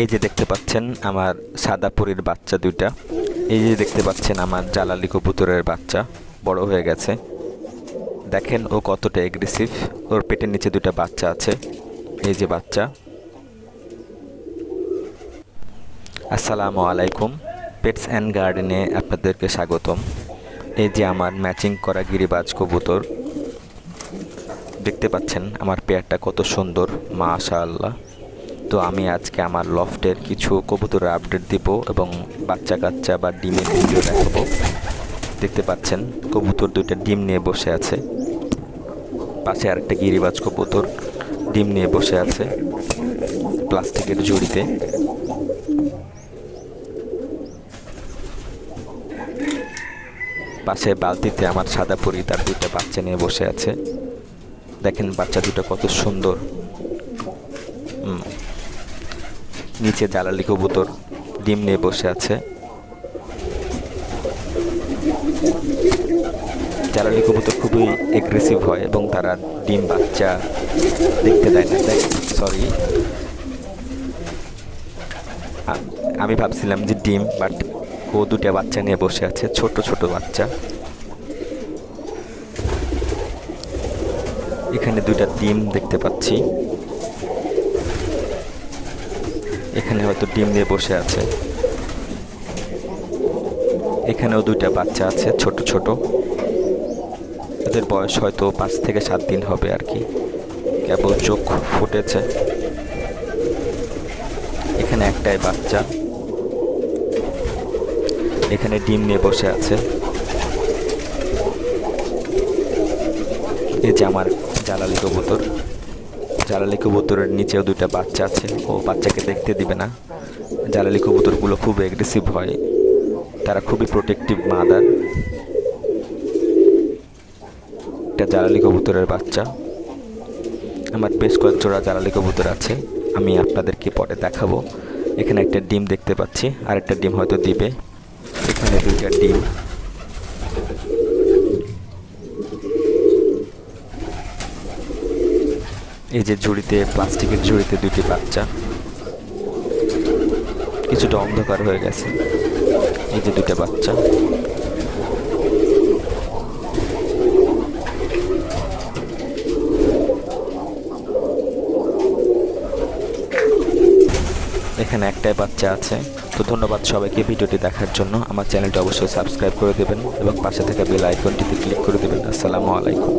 এই যে দেখতে পাচ্ছেন আমার সাদা পরীর বাচ্চা দুইটা। এই যে দেখতে পাচ্ছেন আমার জালালি কবুতরের বাচ্চা, বড় হয়ে গেছে। দেখেন ও কতটা এগ্রেসিভ ওর পেটের নিচে দুটো বাচ্চা আছে। এই যে বাচ্চা। আসসালামু আলাইকুম পেটস অ্যান্ড গার্ডেনে আপনাদেরকে স্বাগতম। এই যে আমার ম্যাচিং করা গিরিবাজ কবুতর। দেখতে পাচ্ছেন আমার পেয়ারটা কত সুন্দর মা মাশাআল্লাহ। তো আমি আজকে আমার লফটের কিছু কবুতরের আপডেট দিব এবং বাচ্চা কাচ্চা বা ডিমের ভিডিও দেখাবো। দেখতে পাচ্ছেন, কবুতর দুইটা ডিম নিয়ে বসে আছে। পাশে আরেকটা গিরিবাজ কবুতর ডিম নিয়ে বসে আছে প্লাস্টিকের ঝুড়িতে। পাশে বালতিতে আমার সাদা পরি, তার দুইটা বাচ্চা নিয়ে বসে আছে। দেখেন বাচ্চা দুটো কত সুন্দর। হুম। নিচে জ্বালালি কবুতর ডিম নিয়ে বসে আছে। জ্বালালি কবুতর খুবই এগ্রেসিভ হয় এবং তারা ডিম বাচ্চা দেখতে দেয় না। সরি আমি ভাবছিলাম যে ডিম বাট ও দুটা বাচ্চা নিয়ে বসে আছে, ছোট ছোট বাচ্চা। এখানে দুইটা ডিম দেখতে পাচ্ছি। এখানে হয়তো ডিম নিয়ে বসে আছে। এখানেও দুইটা বাচ্চা আছে, ছোট ছোট। এদের বয়স হয়তো পাঁচ থেকে সাত দিন হবে আর কি। কেবল চোখ ফুটেছে। এখানে একটাই বাচ্চা। এখানে ডিম নিয়ে বসে আছে। এই যে আমার জ্বালালি কবুতর। জ্বালালি কবুতরের নিচেও দুইটা বাচ্চা আছে। ও বাচ্চাকে দেখতে দিবে না। জ্বালালি কবুতরগুলো খুব এগ্রেসিভ হয়। তারা খুবই প্রোটেক্টিভ মাদার এটা জ্বালালি কবুতরের বাচ্চা। আমার বেশ কয়েক জোড়া জ্বালালি কবুতর আছে। আমি আপনাদেরকে পরে দেখাবো। এখানে একটা ডিম দেখতে পাচ্ছি। আর একটা ডিম হয়তো দিবে। এখানে দুইটা ডিম। এই যে ঝুড়িতে, প্লাস্টিকের ঝুড়িতে দুটি বাচ্চা। কিছুটা অন্ধকার হয়ে গেছে। এই যে দুইটা বাচ্চা। এখানে একটাই বাচ্চা আছে। তো ধন্যবাদ সবাইকে ভিডিওটি দেখার জন্য। আমার চ্যানেলটি অবশ্যই সাবস্ক্রাইব করে দেবেন এবং পাশে থাকা বেল আইকনটিতে ক্লিক করে দেবেন। আসসালামু আলাইকুম।